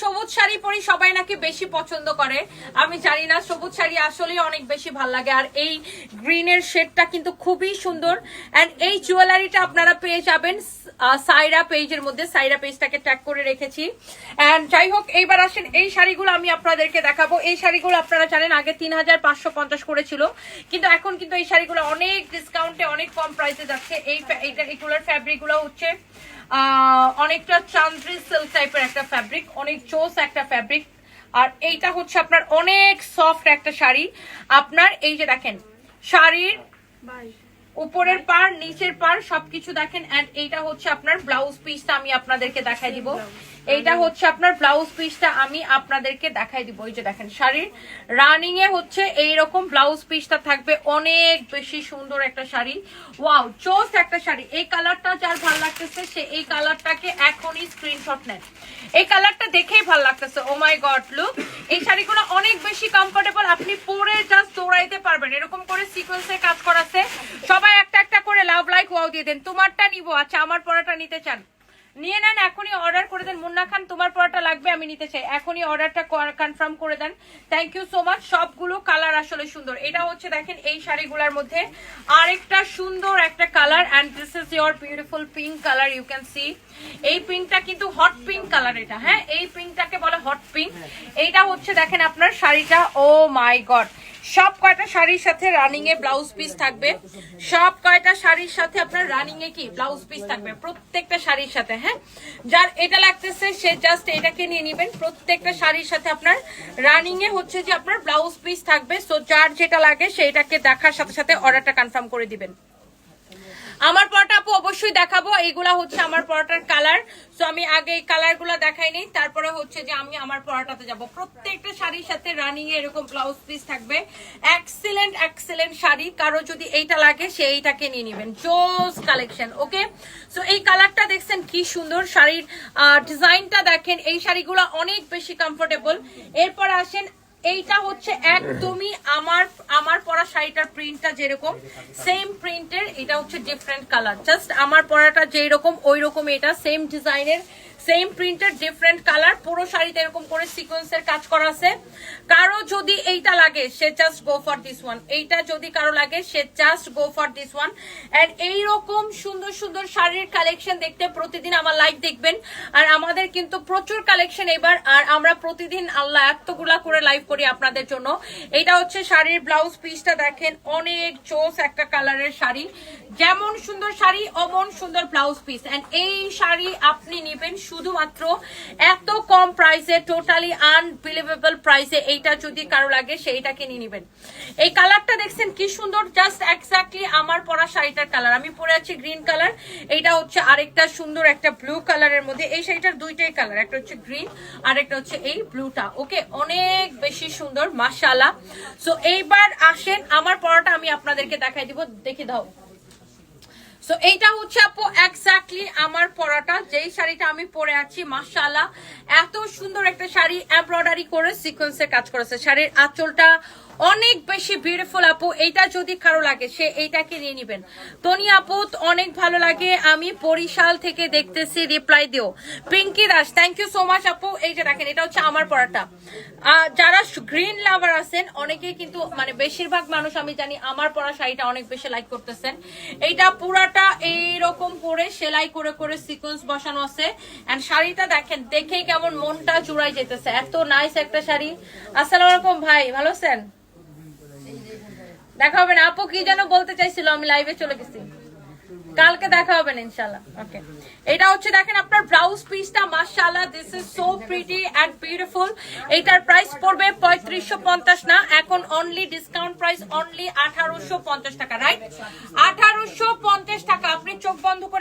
সবুজ শাড়ি পরি, সবাই নাকি বেশি পছন্দ করে। আমি জানি না, সবুজ শাড়ি আসলে অনেক বেশি ভালো লাগে, আর এই গ্রিনের শেডটা কিন্তু খুবই সুন্দর। এন্ড এই জুয়েলারিটা আপনারা পেয়ে যাবেন সাইরা পেজের মধ্যে, সাইরা পেজটাকে ট্যাগ করে রেখেছি। এন্ড যাই হোক, এইবার আসেন, এই শাড়িগুলো আমি আপনাদেরকে দেখাবো। এই শাড়িগুলো আপনারা জানেন, আগে তিন হাজার পাঁচশো পঞ্চাশ করেছিল। কিন্তু এখন কিন্তু এই শাড়িগুলো অনেক ডিসকাউন্টে অনেক কম প্রাইসে যাচ্ছে। এই এইটা ফ্যাব্রিকগুলো হচ্ছে অনেকটা চান্দ্রি সিল্ক টাইপের একটা ফ্যাব্রিক অনেক চোস একটা ফ্যাব্রিক আর এইটা হচ্ছে আপনার অনেক সফট একটা শাড়ি। আপনার এই যে দেখেন, শাড়ির উপরের পার নিচের পার সবকিছু দেখেন এন্ড এইটা হচ্ছে আপনার ব্লাউজ পিসটা আমি আপনাদেরকে দেখাই দিব। এইটা হচ্ছে আপনার ব্লাউজ পিসটা আমি আপনাদেরকে দেখাই দিব। এই যে দেখেন শাড়ির রানিং এ হচ্ছে এইরকম ব্লাউজ পিসটা থাকবে। অনেক বেশি সুন্দর একটা শাড়ি। ওয়াও চোস একটা শাড়ি। এই কালারটা যার ভালো লাগতেছে সে এই কালারটাকে এখনই স্ক্রিনশট নেন এই কালারটা দেখেই ভালো লাগতেছে। ও মাই গড লুক এই শাড়িগুলো অনেক বেশি কমফোর্টেবল আপনি পরে জাস্ট দৌড়াইতে পারবেন। এরকম করে সিকোয়েন্সে কাজ করাছে। সবাই একটা একটা করে লাভ লাইক ওয়াও দিয়ে দেন। তোমারটা নিবো আচ্ছা আমার পরাটা নিতে চান। নিয়ে নেন, এখনই অর্ডার করে দেন। মুন্না খান, তোমার পড়াটা লাগবে, আমি নিতে চাই। এখনই অর্ডারটা কনফার্ম করে দেন। থ্যাংক ইউ সো মাচ সবগুলো কালার আসলে সুন্দর। এটা হচ্ছে দেখেন, এই শাড়িগুলোর মধ্যে আরেকটা সুন্দর একটা colour and this is your beautiful pink colour you can see এই পিঙ্কটা কিন্তু হট পিঙ্ক কালার এটা হ্যাঁ? এই পিঙ্কটাকে বলে হট পিঙ্ক এইটা হচ্ছে দেখেন আপনার শাড়িটা। ও মাই গড সব কয়টা শাড়ির সাথে রানিং এ ব্লাউজ পিস থাকবে? সব কয়টা শাড়ির সাথে আপনার রানিং এ কি ব্লাউজ পিস থাকবে? প্রত্যেকটা শাড়ির সাথে হ্যাঁ? যার এটা লাগতেছে, সে জাস্ট এটাকে নিয়ে নেবেন। প্রত্যেকটা শাড়ির সাথে আপনার রানিং এ হচ্ছে যে আপনার ব্লাউজ পিস থাকবে। সো যার যেটা লাগে সেটাকে দেখার সাথে সাথে অর্ডারটা কনফার্ম করে দিবেন। আমার পরোটা আপু অবশ্যই দেখাবো। এইগুলা হচ্ছে আমার পরোটার কালার। সো আমি আগে এই কালারগুলা দেখাইনি তারপরে হচ্ছে যে আমি আমার পরোটাতে যাব। প্রত্যেকটা শাড়ির সাথে রানিং এ এরকম ব্লাউজ পিস থাকবে। Excellent excellent sari. কারও যদি এইটা লাগে, সে এইটাকে নিয়ে নেবেন। জোস কালেকশন ওকে সো এই কালারটা দেখছেন কি সুন্দর শাড়ির ডিজাইনটা দেখেন। এই শাড়িগুলো অনেক বেশি কমফোর্টেবল এরপর আসেন এইটা হচ্ছে একদমই আমার আমার পরা শাড়িটার প্রিন্টটা যেরকম সেম প্রিন্টের এটা হচ্ছে ডিফারেন্ট কালার জাস্ট আমার পরাটা যেরকম ওই রকম এটা সেম ডিজাইনের সেম প্রিন্টের ডিফারেন্ট কালার পুরো শাড়িতে এরকম করে সিকোয়েন্সের কাজ করা আছে। কারও যদি এইটা লাগে, সে just go for this one এইটা যদি কারও লাগে, সে just go for this one and এইরকম সুন্দর সুন্দর শাড়ির কালেকশন দেখতে প্রতিদিন আমার লাইভ দেখবেন। আর আমাদের কিন্তু প্রচুর কালেকশন এবার। আর আমরা প্রতিদিন আল্লাহ এতগুলা করে লাইভ করি আপনাদের জন্য। এটা হচ্ছে শাড়ির ব্লাউজ পিসটা দেখেন, অনেক চোস একটা কালারের শাড়ি। যেমন সুন্দর শাড়ি, অমন সুন্দর ব্লাউজ পিস এন্ড এই শাড়ি আপনি নিবেন শুধুমাত্র এত কম প্রাইসে টোটালি আনবিলিভেবল প্রাইসে এইটা যদি কারও লাগে, সেইটাকে নিয়ে নিবেন। এই কালারটা দেখছেন কি সুন্দর জাস্ট এক্স্যাক্টলি আমার পরা শাড়িটার কালার আমি পরে আছি গ্রিন কালার এইটা হচ্ছে আরেকটা সুন্দর একটা ব্লু কালারের মধ্যে। এই শাড়িটার দুইটাই কালার একটা হচ্ছে গ্রিন আর একটা হচ্ছে এই ব্লুটা ওকে অনেক বেশি সুন্দর, মাশাআল্লাহ। সো এইবার আসেন, আমার পরাটা আমি আপনাদেরকে দেখাই দিব, দেখে দাও। সো এইটা হচ্ছে আপু এক্স্যাক্টলি আমার পরাটা। যেই শাড়িটা আমি পরে আছি, মাশাআল্লাহ, এত সুন্দর একটা শাড়ি এমব্রয়ডারি করে সিকোয়েন্সের কাজ করেছে। শাড়ির আঁচলটা অনেক বেশি বিউটিফুল আপু, এইটা যদি কারও লাগে, সে এইটাকে নিয়ে নিবেন। তনি আপু, অনেক ভালো লাগে। আমি বরিশাল থেকে দেখতেছি রিপ্লাই দিও। Pinki Das thank you so much আপু। এই যে দেখেন, এটা হচ্ছে আমার পরাটা। যারা গ্রিন লাভার আছেন, অনেকেই কিন্তু মানে বেশিরভাগ মানুষ আমি জানি, আমার পরা শাড়িটা অনেক বেশি লাইক করতেছেন। এইটা পুরাটা এইরকম করে সেলাই করে করে সিকোয়েন্স বসানো আছে। এন্ড শাড়িটা দেখেন, দেখেই কেমন মনটা জুড়াই যেতেছে। এত নাইস একটা শাড়ি। আসসালামু আলাইকুম ভাই, ভালো আছেন? দেখা হবে না। আপু কি যেন বলতে চাইছিল, আমি লাইভে চলে গেছি। কালকে দেখা হবে ইনশাল্লাহ ওকে এটা হচ্ছে দেখেন আপনার ব্লাউজ পিসটা মাশাআল্লাহ this is so pretty and beautiful এটার প্রাইস পড়বে পঁয়ত্রিশশো পঞ্চাশ না, এখন অনলি ডিসকাউন্ট প্রাইস অনলি আঠারোশো পঞ্চাশ টাকা রাইট আঠারোশো পঞ্চাশ টাকা, আপনি চোখ বন্ধ করে